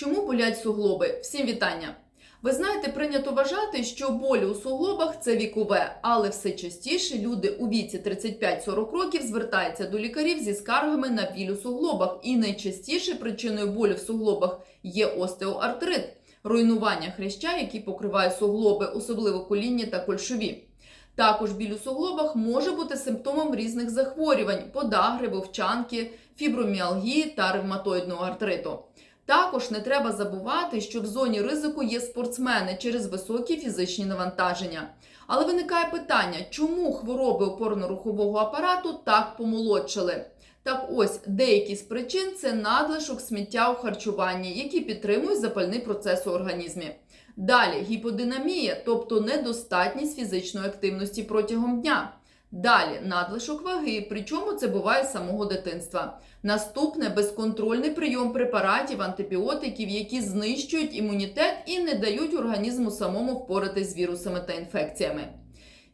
Чому болять суглоби? Всім вітання! Ви знаєте, прийнято вважати, що болі у суглобах це вікове, але все частіше люди у віці 35-40 років звертаються до лікарів зі скаргами на біль у суглобах. І найчастіше причиною болю в суглобах є остеоартрит, руйнування хряща, які покриває суглоби, особливо колінні та кольшові. Також біль у суглобах може бути симптомом різних захворювань, подагри, вовчанки, фіброміалгії та ревматоїдного артриту. Також не треба забувати, що в зоні ризику є спортсмени через високі фізичні навантаження. Але виникає питання, чому хвороби опорно-рухового апарату так помолодшили? Так ось деякі з причин це надлишок сміття у харчуванні, які підтримують запальний процес у організмі. Далі гіподинамія, тобто недостатність фізичної активності протягом дня. Далі надлишок ваги, причому це буває з самого дитинства. Наступне безконтрольний прийом препаратів, антибіотиків, які знищують імунітет і не дають організму самому впоратись з вірусами та інфекціями.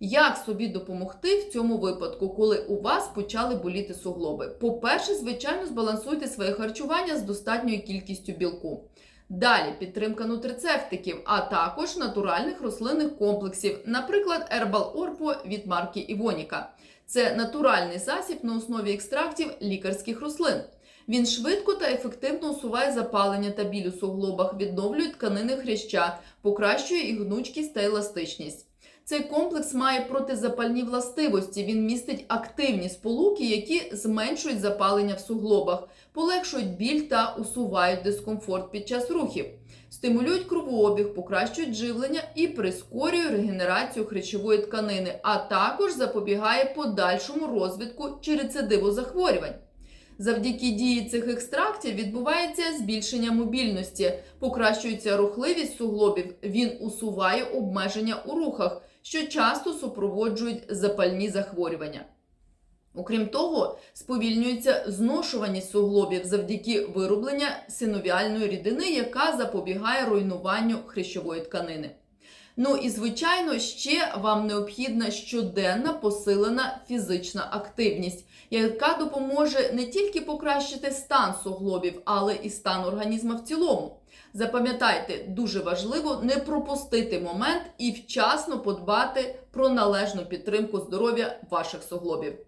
Як собі допомогти в цьому випадку, коли у вас почали боліти суглоби? По-перше, звичайно, збалансуйте своє харчування з достатньою кількістю білку. Далі підтримка нутрицептиків, а також натуральних рослинних комплексів, наприклад, Herbal Orpo від марки Івоніка. Це натуральний засіб на основі екстрактів лікарських рослин. Він швидко та ефективно усуває запалення та біль у суглобах, відновлює тканини хряща, покращує і гнучкість та еластичність. Цей комплекс має протизапальні властивості. Він містить активні сполуки, які зменшують запалення в суглобах, полегшують біль та усувають дискомфорт під час рухів, стимулюють кровообіг, покращують живлення і прискорюють регенерацію хрящової тканини, а також запобігає подальшому розвитку чи рецидиву захворювань. Завдяки дії цих екстрактів відбувається збільшення мобільності, покращується рухливість суглобів, він усуває обмеження у рухах, що часто супроводжують запальні захворювання. Окрім того, сповільнюється зношуваність суглобів завдяки виробленню синовіальної рідини, яка запобігає руйнуванню хрящової тканини. Ну і звичайно, ще вам необхідна щоденна посилена фізична активність, яка допоможе не тільки покращити стан суглобів, але і стан організму в цілому. Запам'ятайте, дуже важливо не пропустити момент і вчасно подбати про належну підтримку здоров'я ваших суглобів.